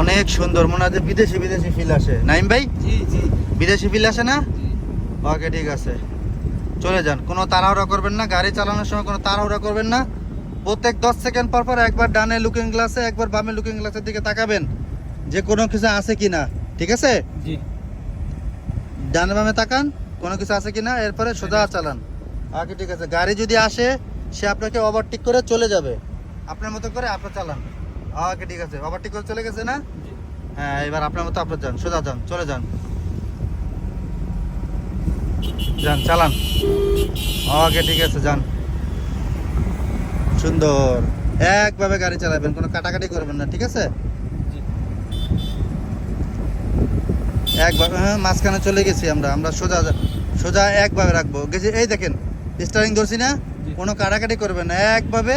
অনেক সুন্দর মনে হয় বিদেশি বিদেশি ফিল আসে। নাইম ভাই? জি জি। বিদেশি ফিল আসে না? ওকে ঠিক আছে। চলে যান। কোনো তাড়াহুড়া করবেন না গাড়ি চালানোর সময় কোনো তাড়াহুড়া করবেন না। প্রত্যেক দশ সেকেন্ড পর পর একবার ডানে লুকিং গ্লাসে একবার বামে লুকিং গ্লাসের দিকে তাকাবেন। যে কোনো কিছু আছে কি না ঠিক আছে? জি। ডানে বামে তাকান কোনো কিছু আছে কি না এরপরে সোজা চালান। ওকে ঠিক আছে। গাড়ি যদি আসে সে আপনাকে ওভারটেক করে চলে যাবে। আপনার মতো করে আপনি চালান। ওকে ঠিক আছে। ওভারটেক করে চলে গেছে না? হ্যাঁ এবার আপনার মতো আপনার যান। সোজা যান চলে যান। যান চালান। ওকে ঠিক আছে যান। সুন্দর। একভাবে গাড়ি চালাবেন কোনো কাটাকাটি করবেন না ঠিক আছে? একভাবে হ্যাঁ মাঝখানে চলে গেছি আমরা। আমরা সোজা সোজা একভাবে রাখব। গেছি এই দেখেন স্টারিং ধরছি না? কোনো কাটাকাটি করবেন না। একভাবে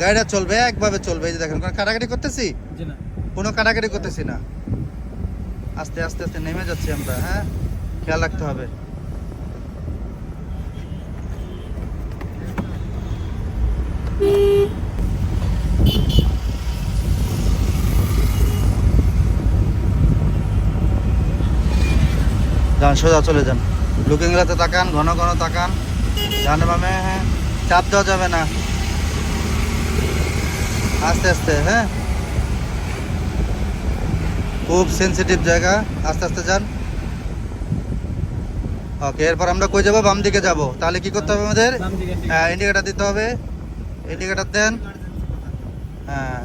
গাড়িটা চলবে একভাবে চলবে এই যে দেখেন কোনো কাটাকাটি করতেছি? না। কোনো কাটাকাটি করতেছি না। আস্তে আস্তে আস্তে নেমে যাচ্ছি আমরা হ্যাঁ? খেয়াল রাখতে হবে। যান সোজা চলে যান। লুকিং গ্লাসে তাকান ঘন ঘন তাকান। ডানে বামে হ্যাঁ? চাপ দেওয়া যাবে না। আস্তে আস্তে হ্যাঁ? খুব সেন্সিটিভ জায়গা। আস্তে আস্তে যান। ওকে এরপর আমরা কই যাব? বাম দিকে যাব। তাহলে কি করতে হবে আমাদের। হ্যাঁ ইন্ডিকেটার দিতে হবে। ইন্ডিকেটার দেন। হ্যাঁ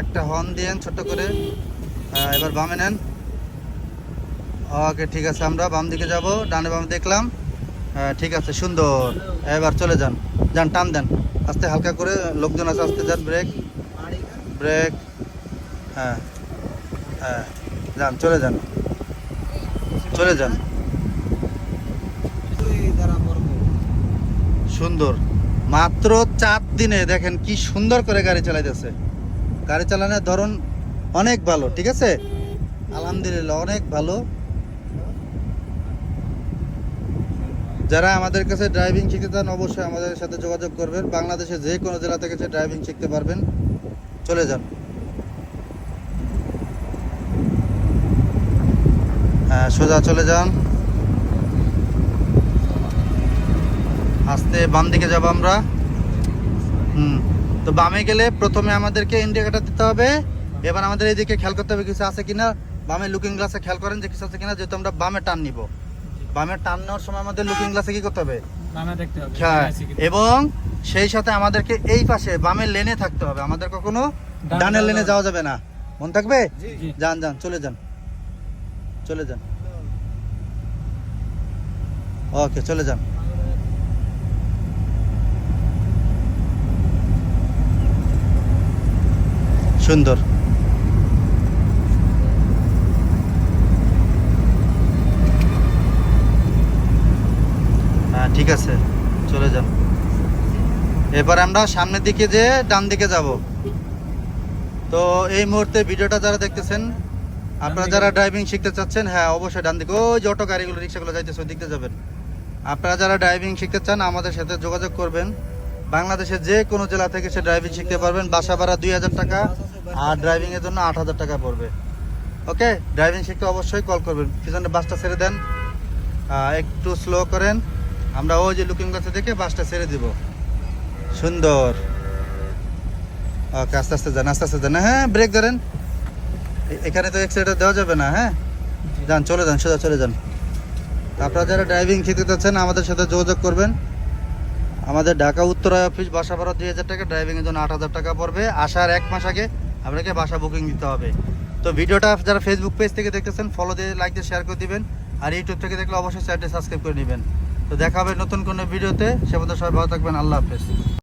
একটা হর্ন দিয়েন ছোট্ট করে। হ্যাঁ এবার বামে নেন। ওকে ঠিক আছে আমরা বাম দিকে যাব। ডানে বামে দেখলাম। হ্যাঁ ঠিক আছে সুন্দর। এবার চলে যান। যান টান দেন। আস্তে হালকা করে লোকজন আছে আস্তে যান ব্রেক ব্রেক হ্যাঁ হ্যাঁ যান, চলে যান। চলে যান। সুন্দর। মাত্র চার দিনে দেখেন কি সুন্দর করে গাড়ি চালাইতেছে। গাড়ি চালানোর ধরন অনেক ভালো, ঠিক আছে? আলহামদুলিল্লাহ, অনেক ভালো। যারা আমাদের কাছে ড্রাইভিং শিখতে চান, অবশ্যই আমাদের সাথে যোগাযোগ করবেন। বাংলাদেশে যে কোনো জেলা থেকে ড্রাইভিং শিখতে পারবেন। চলে যান। হ্যাঁ সোজা চলে যান। আস্তে বাম দিকে যাব আমরা। হুম তো বামে গেলে প্রথমে আমাদেরকে ইন্ডিকেটার দিতে হবে। এবার আমাদের এইদিকে খেয়াল করতে হবে কিছু আছে কিনা। বামে লুকিং গ্লাসে খেয়াল করেন যে কিছু আছে কিনা যেহেতু আমরা বামে টান নিব। বামে টান নেওয়ার সময় আমাদের লুকিং গ্লাসে কি করতে হবে? দেখতে হ্যাঁ। এবং সেই সাথে আমাদেরকে এই পাশে বামের লেনে থাকতে হবে। আমাদের কখনো ডান ডানের লেনে যাওয়া যাওয়া যাবে না। মন থাকবে? যান যান চলে যান। চলে যান। ওকে চলে যান। সুন্দর। হ্যাঁ ঠিক আছে। চলে যান। এবার আমরা সামনের দিকে যে ডান দিকে যাব। তো এই মুহূর্তে ভিডিওটা যারা দেখতেছেন আপনারা যারা ড্রাইভিং শিখতে চাচ্ছেন হ্যাঁ অবশ্যই ডান দিকে। ওই যে অটো গাড়িগুলো রিক্সাগুলো যাইতেছে ওই দিকে যাবেন। আপনারা যারা ড্রাইভিং শিখতে চান আমাদের সাথে যোগাযোগ করবেন। বাংলাদেশের যে কোনো জেলা থেকে সে ড্রাইভিং শিখতে পারবেন। বাসা ভাড়া দুই হাজার টাকা আর ড্রাইভিং এর জন্য আট হাজার টাকা পড়বে। ওকে? ড্রাইভিং শিখতে অবশ্যই কল করবেন। পিছনে বাসটা ছেড়ে দেন। একটু স্লো করেন। আমরা ওই যে লুকিং গ্লাসে দেখে বাসটা ছেড়ে দিব। সুন্দর। ওকে, আস্তে আস্তে যান, আস্তে আস্তে যান। হ্যাঁ ব্রেক ধরেন। এখানে তো এক্সিলেটার দেওয়া যাবে না হ্যাঁ? যান, চলে যান, সোজা চলে যান। আপনারা যারা ড্রাইভিং শিখতে চাচ্ছেন, আমাদের সাথে যোগাযোগ করবেন। আমাদের ঢাকা উত্তরায় অফিস বাসা ভাড়া দুই হাজার টাকা ড্রাইভিংয়ের জন্য আট হাজার টাকা পড়বে। আসার এক মাস আগে আপনাকে বাসা বুকিং দিতে হবে। তো ভিডিওটা যারা ফেসবুক পেজ থেকে দেখতেছেন ফলো দিয়ে লাইক দিয়ে শেয়ার করে দিবেন। আর ইউটিউব থেকে দেখলে অবশ্যই চ্যানেলটি সাবস্ক্রাইব করে নেবেন। তো দেখা হবে নতুন কোনো ভিডিওতে। সে সবাই ভালো থাকবেন আল্লাহ হাফেজ।